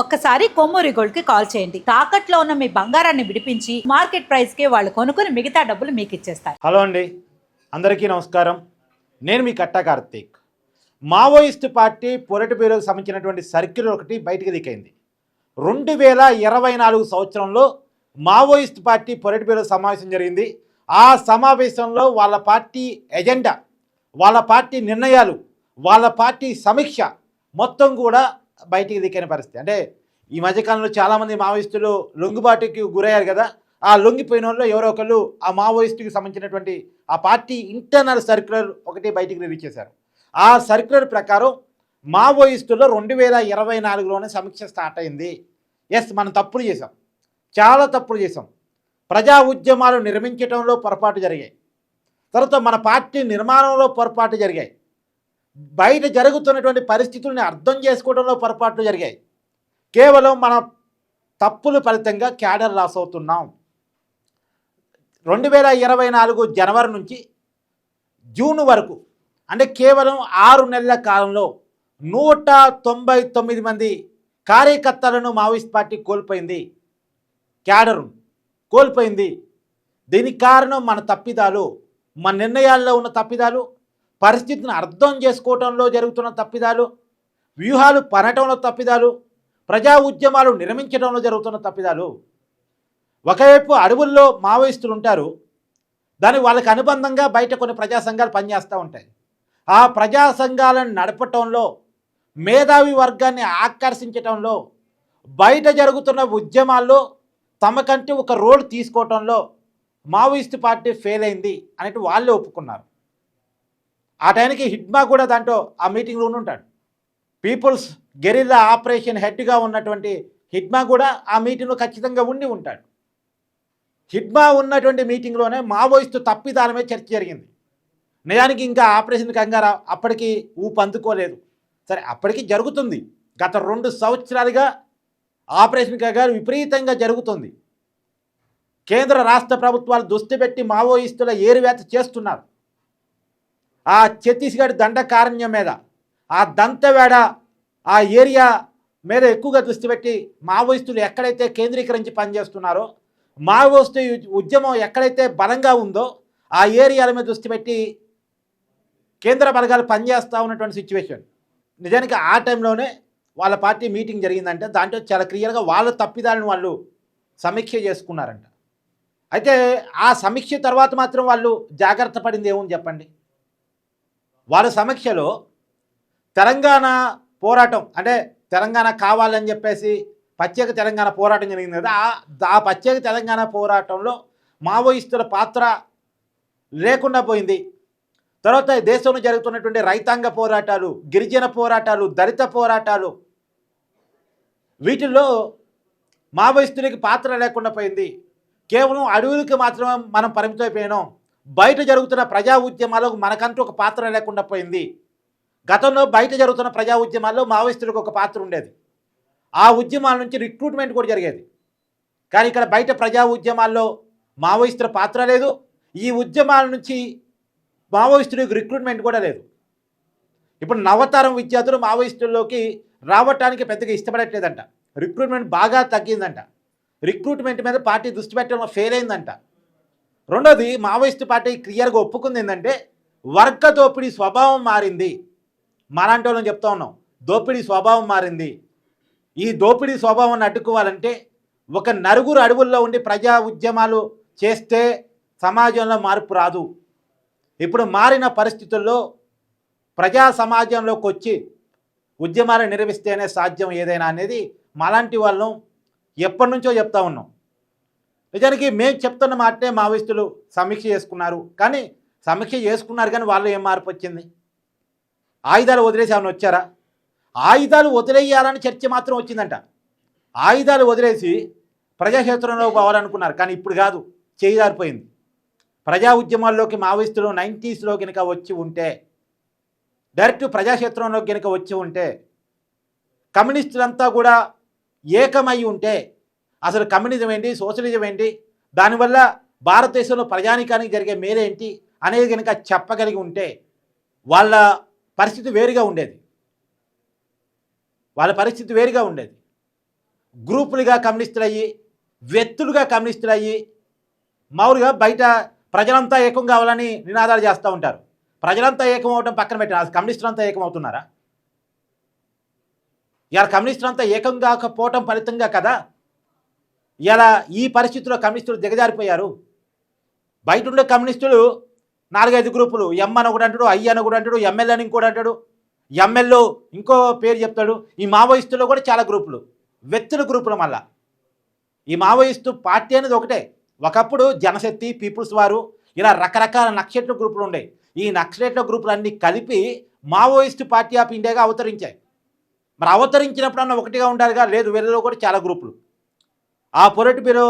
ఒక్కసారి కొమ్మూరి గోల్డ్కి కాల్ చేయండి. తాకట్లో ఉన్న మీ బంగారాన్ని విడిపించి మార్కెట్ ప్రైస్కి వాళ్ళు కొనుక్కుని మిగతా డబ్బులు మీకు ఇచ్చేస్తారు. హలో అండి. అందరికీ నమస్కారం. నేను మీ కట్టా కార్తీక్. మావోయిస్ట్ పార్టీ పొరటి బ్యూరోకి సంబంధించినటువంటి సర్క్యులర్ ఒకటి బయటికి దిగైంది. రెండు వేల ఇరవై నాలుగు సంవత్సరంలో మావోయిస్ట్ పార్టీ పొరటి బ్యూరో సమావేశం జరిగింది. ఆ సమావేశంలో వాళ్ళ పార్టీ ఎజెండా వాళ్ళ పార్టీ నిర్ణయాలు వాళ్ళ పార్టీ సమీక్ష మొత్తం కూడా బయటికి దిక్కని పరిస్థితి. అంటే ఈ మధ్యకాలంలో చాలామంది మావోయిస్టులు లొంగుబాటుకి గురయ్యారు కదా ఆ లొంగిపోయిన వాళ్ళు ఎవరో ఒకళ్ళు ఆ మావోయిస్టుకి సంబంధించినటువంటి ఆ పార్టీ ఇంటర్నల్ సర్క్యులర్ ఒకటి బయటికి రిలీజ్ చేశారు. ఆ సర్క్యులర్ ప్రకారం మావోయిస్టులో రెండు వేల ఇరవై నాలుగులోనే సమీక్ష స్టార్ట్ అయింది. ఎస్ మనం తప్పులు చేసాం చాలా తప్పులు చేసాం ప్రజా ఉద్యమాలు నిర్మించడంలో పొరపాటు జరిగాయి. తర్వాత మన పార్టీ నిర్మాణంలో పొరపాటు జరిగాయి. బయట జరుగుతున్నటువంటి పరిస్థితుల్ని అర్థం చేసుకోవడంలో పొరపాట్లు జరిగాయి. కేవలం మన తప్పుల ఫలితంగా క్యాడర్ లాస్ అవుతున్నాం. రెండు వేల ఇరవై నాలుగు జనవరి నుంచి జూన్ వరకు అంటే కేవలం ఆరు నెలల కాలంలో నూట తొంభై తొమ్మిది మంది కార్యకర్తలను మావోయిస్ట్ పార్టీ కోల్పోయింది. క్యాడరు కోల్పోయింది. దీనికి కారణం మన తప్పిదాలు మన నిర్ణయాల్లో ఉన్న తప్పిదాలు పరిస్థితిని అర్థం చేసుకోవటంలో జరుగుతున్న తప్పిదాలు వ్యూహాలు పనటంలో తప్పిదాలు ప్రజా ఉద్యమాలు నిర్మించడంలో జరుగుతున్న తప్పిదాలు. ఒకవైపు అడవుల్లో మావోయిస్టులు ఉంటారు దాని వాళ్ళకి అనుబంధంగా బయట కొన్ని ప్రజా సంఘాలు పనిచేస్తూ ఉంటాయి. ఆ ప్రజా సంఘాలను నడపటంలో మేధావి వర్గాన్ని ఆకర్షించటంలో బయట జరుగుతున్న ఉద్యమాల్లో తమకంటే ఒక రోడ్ తీసుకోవటంలో మావోయిస్ట్ పార్టీ ఫెయిల్ అయింది అనేటి వాళ్ళే ఒప్పుకున్నారు. ఆ టైంకి హిడ్మా కూడా దాంట్లో ఆ మీటింగ్లో ఉండి ఉంటాడు పీపుల్స్ గెరిల్లా ఆపరేషన్ హెడ్గా ఉన్నటువంటి హిడ్మా కూడా ఆ మీటింగ్లో ఖచ్చితంగా ఉండి ఉంటాడు. హిడ్మా ఉన్నటువంటి మీటింగ్లోనే మావోయిస్టు తప్పిదానమే చర్చ జరిగింది. నిజానికి ఇంకా ఆపరేషన్ కంగారా అప్పటికి ఊపు అందుకోలేదు సరే అప్పటికి జరుగుతుంది. గత రెండు సంవత్సరాలుగా ఆపరేషన్ కంగారు విపరీతంగా జరుగుతుంది. కేంద్ర రాష్ట్ర ప్రభుత్వాలు దుస్తి పెట్టి మావోయిస్టుల ఏరువేత చేస్తున్నారు. ఆ ఛత్తీస్గఢ్ దండకారణ్యం మీద ఆ దంతవేడ ఆ ఏరియా మీద ఎక్కువగా దృష్టి పెట్టి మావోయిస్టులు ఎక్కడైతే కేంద్రీకరించి పనిచేస్తున్నారో మావోయిస్టు ఉద్యమం ఎక్కడైతే బలంగా ఉందో ఆ ఏరియాల మీద దృష్టి పెట్టి కేంద్ర బలగాలు పనిచేస్తూ ఉన్నటువంటి సిచ్యువేషన్ నిజానికి ఆ టైంలోనే వాళ్ళ పార్టీ మీటింగ్ జరిగిందంటే. దాంట్లో చాలా క్లియర్గా వాళ్ళ తప్పిదాలను వాళ్ళు సమీక్ష చేసుకున్నారంట. అయితే ఆ సమీక్ష తర్వాత మాత్రం వాళ్ళు జాగ్రత్త పడింది ఏముంది చెప్పండి. వాళ్ళ సమీక్షలో తెలంగాణ పోరాటం అంటే తెలంగాణ కావాలని చెప్పేసి ప్రత్యేక తెలంగాణ పోరాటం జరిగింది కదా ఆ- ప్రత్యేక తెలంగాణ పోరాటంలో మావోయిస్టుల పాత్ర లేకుండా పోయింది. తర్వాత దేశంలో జరుగుతున్నటువంటి రైతాంగ పోరాటాలు గిరిజన పోరాటాలు దళిత పోరాటాలు వీటిల్లో మావోయిస్తులకి పాత్ర లేకుండా పోయింది. కేవలం అడవులకి మాత్రమే మనం పరిమితమైపోయినాం. బయట జరుగుతున్న ప్రజా ఉద్యమాలకు మనకంటూ ఒక పాత్ర లేకుండా పోయింది. గతంలో బయట జరుగుతున్న ప్రజా ఉద్యమాల్లో మావోయిస్టులకు ఒక పాత్ర ఉండేది. ఆ ఉద్యమాల నుంచి రిక్రూట్మెంట్ కూడా జరిగేది. కానీ ఇక్కడ బయట ప్రజా ఉద్యమాల్లో మావోయిస్టుల పాత్ర లేదు. ఈ ఉద్యమాల నుంచి మావోయిస్టులకు రిక్రూట్మెంట్ కూడా లేదు. ఇప్పుడు నవతరం విద్యార్థులు మావోయిస్టుల్లోకి రావటానికి పెద్దగా ఇష్టపడట్లేదంట. రిక్రూట్మెంట్ బాగా తగ్గిందంట. రిక్రూట్మెంట్ మీద పార్టీ దృష్టి పెట్టడంలో ఫెయిల్ అయిందంట. రెండోది మావోయిస్టు పార్టీ క్లియర్గా ఒప్పుకుంది ఏంటంటే వర్గ దోపిడీ స్వభావం మారింది. మాలాంటి వాళ్ళని చెప్తా ఉన్నాం. దోపిడీ స్వభావం మారింది. ఈ దోపిడీ స్వభావాన్ని అడ్డుకోవాలంటే ఒక నలుగురు అడవుల్లో ఉండి ప్రజా ఉద్యమాలు చేస్తే సమాజంలో మార్పు రాదు. ఇప్పుడు మారిన పరిస్థితుల్లో ప్రజా సమాజంలోకి వచ్చి ఉద్యమాలు నిర్వహిస్తేనే సాధ్యం ఏదైనా అనేది మాలాంటి వాళ్ళం ఎప్పటి నుంచో చెప్తా ఉన్నాం. నిజానికి మేము చెప్తున్న మాటే మావోయిస్టులు సమీక్ష చేసుకున్నారు. కానీ సమీక్ష చేసుకున్నారు కానీ వాళ్ళు ఏం మార్పు వచ్చింది? ఆయుధాలు వదిలేసి ఆమెను వచ్చారా? ఆయుధాలు వదిలేయాలని చర్చ మాత్రం వచ్చిందంట. ఆయుధాలు వదిలేసి ప్రజాక్షేత్రంలో పోవాలనుకున్నారు. కానీ ఇప్పుడు కాదు చేయదారిపోయింది ప్రజా ఉద్యమాల్లోకి మావోయిస్టులు నైంటీస్లో కనుక వచ్చి ఉంటే డైరెక్ట్ ప్రజాక్షేత్రంలోకి కనుక వచ్చి ఉంటే కమ్యూనిస్టులంతా కూడా ఏకమై ఉంటే అసలు కమ్యూనిజం ఏంటి? సోషలిజం ఏంటి? దానివల్ల భారతదేశంలో ప్రజానికానికి జరిగే మేలేంటి? అనేది కనుక చెప్పగలిగి ఉంటే వాళ్ళ పరిస్థితి వేరుగా ఉండేది. వాళ్ళ పరిస్థితి వేరుగా ఉండేది. గ్రూపులుగా కమ్యూనిస్టులయ్యి వ్యక్తులుగా కమ్యూనిస్టులయ్యి మామూలుగా బయట ప్రజలంతా ఏకం కావాలని నినాదాలు చేస్తూ ఉంటారు. ప్రజలంతా ఏకం అవడం పక్కన పెట్టిన కమ్యూనిస్టులంతా ఏకం అవుతున్నారా? ఇలా కమ్యూనిస్టులంతా ఏకం కాకపోవటం ఫలితంగా కదా ఇలా ఈ పరిస్థితిలో కమ్యూనిస్టులు దిగజారిపోయారు. బయట ఉండే కమ్యూనిస్టులు నాలుగైదు గ్రూపులు. ఎం అని ఒకటి అంటాడు ఐ అని ఒకటి అంటాడు ఎమ్మెల్యే అని ఇంకోటి అంటాడు. ఎమ్మెల్యే ఇంకో పేరు చెప్తాడు. ఈ మావోయిస్టులో కూడా చాలా గ్రూపులు. వ్యక్తుల గ్రూపులు మళ్ళా. ఈ మావోయిస్టు పార్టీ అనేది ఒకటే. ఒకప్పుడు జనశక్తి పీపుల్స్ వారు ఇలా రకరకాల నక్షత్ర గ్రూపులు ఉండేవి ఈ నక్షత్ర గ్రూపులు అన్నీ కలిపి మావోయిస్టు పార్టీ ఆఫ్ ఇండియాగా అవతరించాయి. మరి అవతరించినప్పుడన్నా ఒకటిగా ఉండాలిగా? లేదు వీళ్ళలో కూడా చాలా గ్రూపులు. ఆ పొరటి బ్యూరో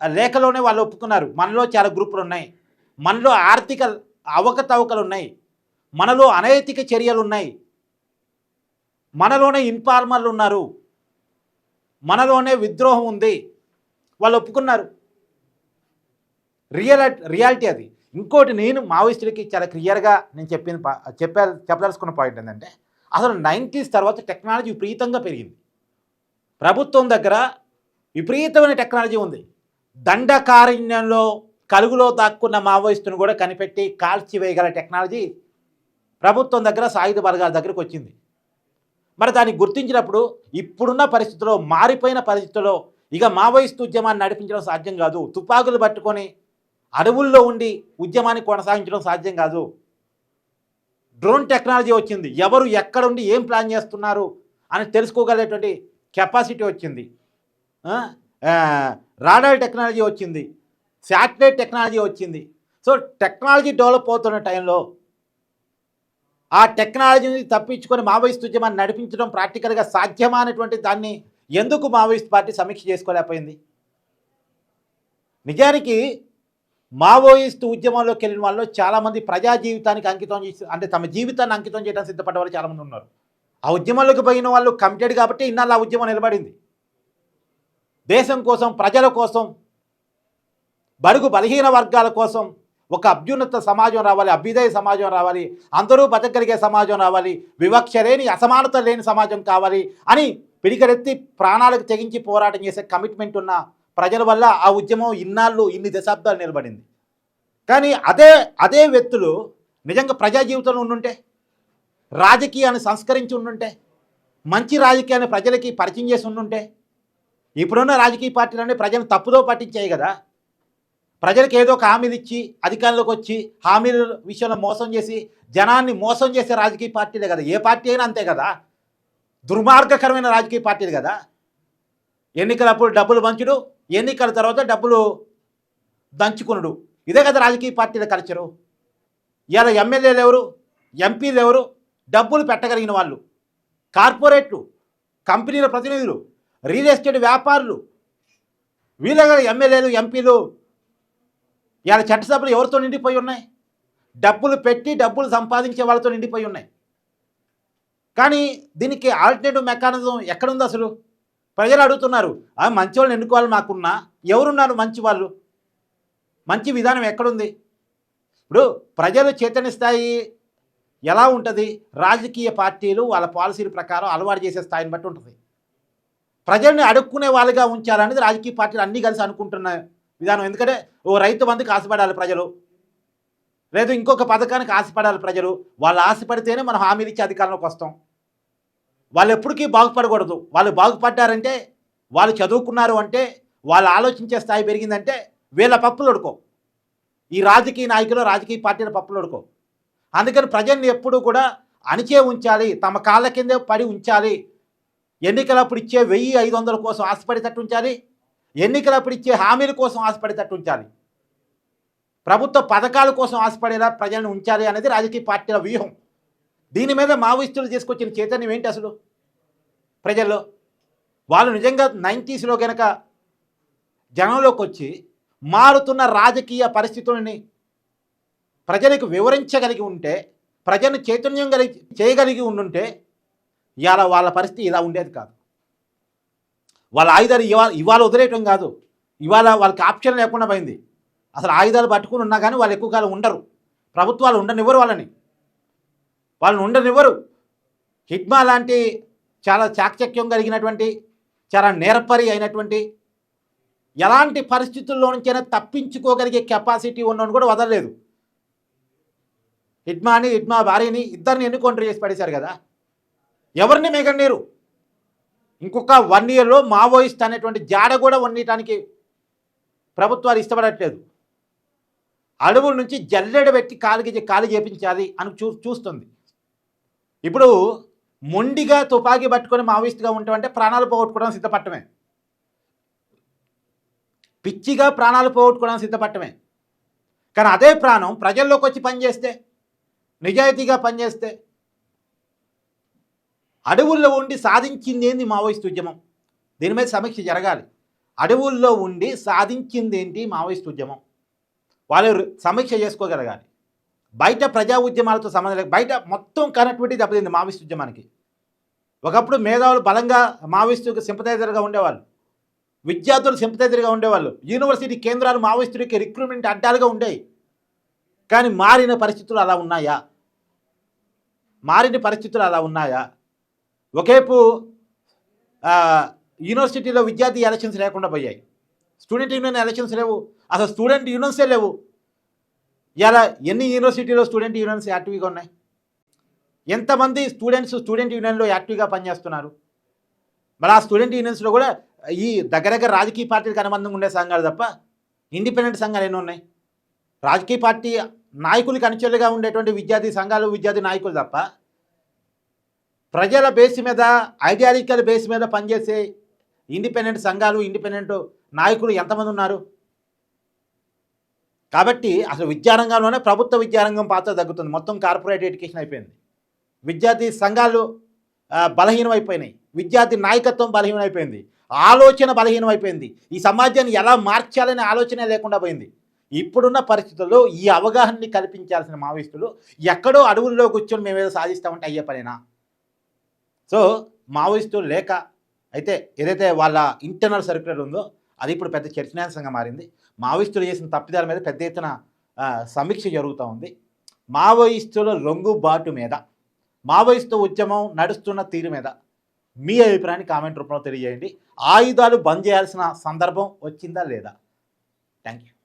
లేఖలోనే వాళ్ళు ఒప్పుకున్నారు. మనలో చాలా గ్రూపులు ఉన్నాయి. మనలో ఆర్థిక అవకతవకలు ఉన్నాయి. మనలో అనైతిక చర్యలు ఉన్నాయి. మనలోనే ఇన్ఫార్మర్లు ఉన్నారు. మనలోనే విద్రోహం ఉంది. వాళ్ళు ఒప్పుకున్నారు. రియల్ రియాలిటీ అది. ఇంకోటి నేను మావోయిస్టులకి చాలా క్లియర్గా నేను చెప్పిన చెప్పా చెప్పదలుచుకున్న పాయింట్ ఏంటంటే అసలు నైంటీస్ తర్వాత టెక్నాలజీ విపరీతంగా పెరిగింది. ప్రభుత్వం దగ్గర విపరీతమైన టెక్నాలజీ ఉంది. దండకారణ్యంలో కలుగులో దాక్కున్న మావోయిస్టును కూడా కనిపెట్టి కాల్చివేయగల టెక్నాలజీ ప్రభుత్వం దగ్గర సాయుధ వర్గాల దగ్గరకు వచ్చింది. మరి దాన్ని గుర్తించినప్పుడు ఇప్పుడున్న పరిస్థితుల్లో మారిపోయిన పరిస్థితుల్లో ఇక మావోయిస్తు ఉద్యమాన్ని నడిపించడం సాధ్యం కాదు. తుపాకులు పట్టుకొని అడవుల్లో ఉండి ఉద్యమాన్ని కొనసాగించడం సాధ్యం కాదు. డ్రోన్ టెక్నాలజీ వచ్చింది. ఎవరు ఎక్కడుండి ఏం ప్లాన్ చేస్తున్నారు అని తెలుసుకోగలిగేటువంటి కెపాసిటీ వచ్చింది. రాడార్ టెక్నాలజీ వచ్చింది. శాటిలైట్ టెక్నాలజీ వచ్చింది. సో టెక్నాలజీ డెవలప్ అవుతున్న టైంలో ఆ టెక్నాలజీని తప్పించుకొని మావోయిస్ట్ ఉద్యమాన్ని నడిపించడం ప్రాక్టికల్గా సాధ్యమా అనేటువంటి దాన్ని ఎందుకు మావోయిస్ట్ పార్టీ సమీక్ష చేసుకోలేకపోయింది? నిజానికి మావోయిస్ట్ ఉద్యమంలోకి వెళ్ళిన వాళ్ళు చాలామంది ప్రజా జీవితానికి అంకితం చేసి అంటే తమ జీవితాన్ని అంకితం చేయడానికి సిద్ధపడ్డ వాళ్ళు చాలామంది ఉన్నారు. ఆ ఉద్యమంలోకి పోయిన వాళ్ళు కమిటెడ్ కాబట్టి ఇన్నాళ్ళు ఆ ఉద్యమం నిలబడింది. దేశం కోసం ప్రజల కోసం బడుగు బలహీన వర్గాల కోసం ఒక అభ్యున్నత సమాజం రావాలి అభ్యుదయ సమాజం రావాలి అందరూ బతకగలిగే సమాజం రావాలి వివక్ష లేని అసమానత లేని సమాజం కావాలి అని పిడికరెత్తి ప్రాణాలకు తెగించి పోరాటం చేసే కమిట్మెంట్ ఉన్న ప్రజల వల్ల ఆ ఉద్యమం ఇన్నాళ్ళు ఇన్ని దశాబ్దాలు నిలబడింది. కానీ అదే అదే వ్యక్తులు నిజంగా ప్రజా జీవితంలో ఉండుంటే రాజకీయాన్ని సంస్కరించి ఉండుంటే మంచి రాజకీయాన్ని ప్రజలకి పరిచయం చేసి ఉండుంటే ఇప్పుడున్న రాజకీయ పార్టీలన్నీ ప్రజలను తప్పుదో పట్టించాయి కదా. ప్రజలకు ఏదో ఒక హామీలు ఇచ్చి అధికారంలోకి వచ్చి హామీల విషయంలో మోసం చేసి జనాన్ని మోసం చేసే రాజకీయ పార్టీలే కదా. ఏ పార్టీ అయినా అంతే కదా. దుర్మార్గకరమైన రాజకీయ పార్టీలు కదా. ఎన్నికలప్పుడు డబ్బులు పంచుడు ఎన్నికల తర్వాత డబ్బులు దంచుకునుడు. ఇదే కదా రాజకీయ పార్టీల కల్చరు. ఇలా ఎమ్మెల్యేలు ఎవరు ఎంపీలు ఎవరు డబ్బులు పెట్టగలిగిన వాళ్ళు. కార్పొరేట్లు కంపెనీల ప్రతినిధులు రియల్ ఎస్టేట్ వ్యాపారులు. వీళ్ళ ఎమ్మెల్యేలు ఎంపీలు ఇలా చట్టసభలు ఎవరితో నిండిపోయి ఉన్నాయి? డబ్బులు పెట్టి డబ్బులు సంపాదించే వాళ్ళతో నిండిపోయి ఉన్నాయి. కానీ దీనికి ఆల్టర్నేటివ్ మెకానిజం ఎక్కడుంది అసలు? ప్రజలు అడుగుతున్నారు ఆ మంచి వాళ్ళని ఎన్నుకోవాలి మాకున్నా. ఎవరున్నారు మంచి వాళ్ళు మంచి విధానం ఎక్కడుంది? ఇప్పుడు ప్రజలు చైతన్య స్థాయి ఎలా ఉంటుంది? రాజకీయ పార్టీలు వాళ్ళ పాలసీల ప్రకారం అలవాటు చేసే స్థాయిని బట్టి ఉంటుంది. ప్రజల్ని అడుక్కునే వాళ్ళుగా ఉంచాలనేది రాజకీయ పార్టీలు అన్నీ కలిసి అనుకుంటున్న విధానం. ఎందుకంటే ఓ రైతు మందికి ఆశపడాలి ప్రజలు. లేదు ఇంకొక పథకానికి ఆశపడాలి ప్రజలు. వాళ్ళు ఆశపడితేనే మనం హామీలు ఇచ్చి అధికారంలోకి వస్తాం. వాళ్ళు ఎప్పటికీ బాగుపడకూడదు. వాళ్ళు బాగుపడ్డారంటే వాళ్ళు చదువుకున్నారు అంటే వాళ్ళు ఆలోచించే స్థాయి పెరిగిందంటే వీళ్ళ పప్పులు ఉడుకో ఈ రాజకీయ నాయకులు రాజకీయ పార్టీల పప్పులు ఉడుకో అందుకని ప్రజల్ని ఎప్పుడూ కూడా అణిచే ఉంచాలి. తమ కాళ్ళ కిందే పడి ఉంచాలి. ఎన్నికలప్పుడు ఇచ్చే వెయ్యి ఐదు వందల కోసం ఆశపడేటట్టు ఉంచాలి ఎన్నికలప్పుడు ఇచ్చే హామీల కోసం ఆశపడేటట్టు ఉంచాలి ప్రభుత్వ పథకాల కోసం ఆశపడేలా ప్రజలను ఉంచాలి అనేది రాజకీయ పార్టీల వ్యూహం. దీని మీద మావోయిస్టులు తీసుకొచ్చిన చైతన్యం ఏంటి అసలు? ప్రజల్లో వాళ్ళు నిజంగా నైంటీస్లో కనుక జనంలోకి వచ్చి మారుతున్న రాజకీయ పరిస్థితులని ప్రజలకు వివరించగలిగి ఉంటే ప్రజలను చైతన్యం కలిగి చేయగలిగి ఉండుంటే ఇవాళ వాళ్ళ పరిస్థితి ఇలా ఉండేది కాదు. వాళ్ళ ఆయుధాలు ఇవాళ ఇవాళ వదిలేయటం కాదు. ఇవాళ వాళ్ళకి ఆప్షన్ లేకుండా పోయింది. అసలు ఆయుధాలు పట్టుకుని ఉన్నా కానీ వాళ్ళు ఎక్కువ కాలం ఉండరు. ప్రభుత్వాలు ఉండనివ్వరు వాళ్ళని. వాళ్ళని ఉండనివ్వరు. హిడ్మా లాంటి చాలా చాకచక్యం కలిగినటువంటి చాలా నేర్పరి అయినటువంటి ఎలాంటి పరిస్థితుల్లో నుంచైనా తప్పించుకోగలిగే కెపాసిటీ ఉన్నోని కూడా వదలలేదు. హిడ్మాని హిడ్మా భార్యని ఇద్దరిని ఎన్నుకౌంటర్ చేసి పడేశారు కదా? ఎవరిని మిగండీరు ఇంకొక వన్ ఇయర్లో మావోయిస్ట్ అనేటువంటి జాడ కూడా వండటానికి ప్రభుత్వాలు ఇష్టపడట్లేదు. అడవుల నుంచి జల్లెడ పెట్టి కాలికి కాలు చేపించాలి అని చూ చూస్తుంది. ఇప్పుడు మొండిగా తుపాకీ పట్టుకొని మావోయిస్ట్గా ఉంటామంటే ప్రాణాలు పోగొట్టుకోవడం సిద్ధపట్టమే. పిచ్చిగా ప్రాణాలు పోగొట్టుకోవడం సిద్ధపట్టమే. కానీ అదే ప్రాణం ప్రజల్లోకి వచ్చి పనిచేస్తే నిజాయితీగా పనిచేస్తే అడవుల్లో ఉండి సాధించింది ఏంది మావోయిస్ట్ ఉద్యమం? దీని మీద సమీక్ష జరగాలి. అడవుల్లో ఉండి సాధించిందేంటి మావోయిస్ట్ ఉద్యమం? వాళ్ళు సమీక్ష చేసుకోగలగాలి. బయట ప్రజా ఉద్యమాలతో సంబంధం లేదు బయట మొత్తం కనెక్టివిటీ దెబ్బతింది మావోయిస్ట్ ఉద్యమానికి. ఒకప్పుడు మేధావులు బలంగా మావోయిస్టుకి సింపథైజర్గా ఉండేవాళ్ళు. విద్యార్థులు సింపథైజర్గా ఉండేవాళ్ళు. యూనివర్సిటీ కేంద్రాలు మావోయిస్టులకి రిక్రూట్మెంట్ అడ్డాలుగా ఉండేవి కానీ మారిన పరిస్థితులు అలా ఉన్నాయా? మారిన పరిస్థితులు అలా ఉన్నాయా? ఒకేపు యూనివర్సిటీలో విద్యార్థి ఎలక్షన్స్ లేకుండా పోయాయి. స్టూడెంట్ యూనియన్ ఎలక్షన్స్ లేవు. అసలు స్టూడెంట్ యూనియన్సే లేవు. ఇలా ఎన్ని యూనివర్సిటీలో స్టూడెంట్ యూనియన్స్ యాక్టివ్గా ఉన్నాయి? ఎంతమంది స్టూడెంట్స్ స్టూడెంట్ యూనియన్లో యాక్టివ్గా పనిచేస్తున్నారు? మరి ఆ స్టూడెంట్ యూనియన్స్లో కూడా ఈ దగ్గర దగ్గర రాజకీయ పార్టీలకు అనుబంధంగా ఉండే సంఘాలు తప్ప ఇండిపెండెంట్ సంఘాలు ఎన్ని ఉన్నాయి? రాజకీయ పార్టీ నాయకులకు అనుచరులుగా ఉండేటువంటి విద్యార్థి సంఘాలు విద్యార్థి నాయకులు తప్ప ప్రజల బేస్ మీద ఐడియాలజికల్ బేస్ మీద పనిచేసే ఇండిపెండెంట్ సంఘాలు ఇండిపెండెంట్ నాయకులు ఎంతమంది ఉన్నారు? కాబట్టి అసలు విద్యారంగంలోనే ప్రభుత్వ విద్యారంగం పాత్ర తగ్గుతుంది. మొత్తం కార్పొరేట్ ఎడ్యుకేషన్ అయిపోయింది. విద్యార్థి సంఘాలు బలహీనమైపోయినాయి. విద్యార్థి నాయకత్వం బలహీనమైపోయింది. ఆలోచన బలహీనమైపోయింది. ఈ సమాజాన్ని ఎలా మార్చాలనే ఆలోచనే లేకుండా పోయింది. ఇప్పుడున్న పరిస్థితుల్లో ఈ అవగాహనని కల్పించాల్సిన మావోయిస్టులు ఎక్కడో అడవుల్లో కూర్చొని మేము ఏదో సాధిస్తామంటే అయ్యే పనేనా? సో మావోయిస్టులు లేక అయితే ఏదైతే వాళ్ళ ఇంటర్నల్ సర్క్యులర్ ఉందో అది ఇప్పుడు పెద్ద చర్చనీయాంశంగా మారింది. మావోయిస్టులు చేసిన తప్పిదాల మీద పెద్ద ఎత్తున సమీక్ష జరుగుతూ ఉంది. మావోయిస్టుల లొంగుబాటు మీద మావోయిస్టు ఉద్యమం నడుస్తున్న తీరు మీద మీ అభిప్రాయాన్ని కామెంట్ రూపంలో తెలియజేయండి. ఆయుధాలు బంద్ చేయాల్సిన సందర్భం వచ్చిందా లేదా? Thank you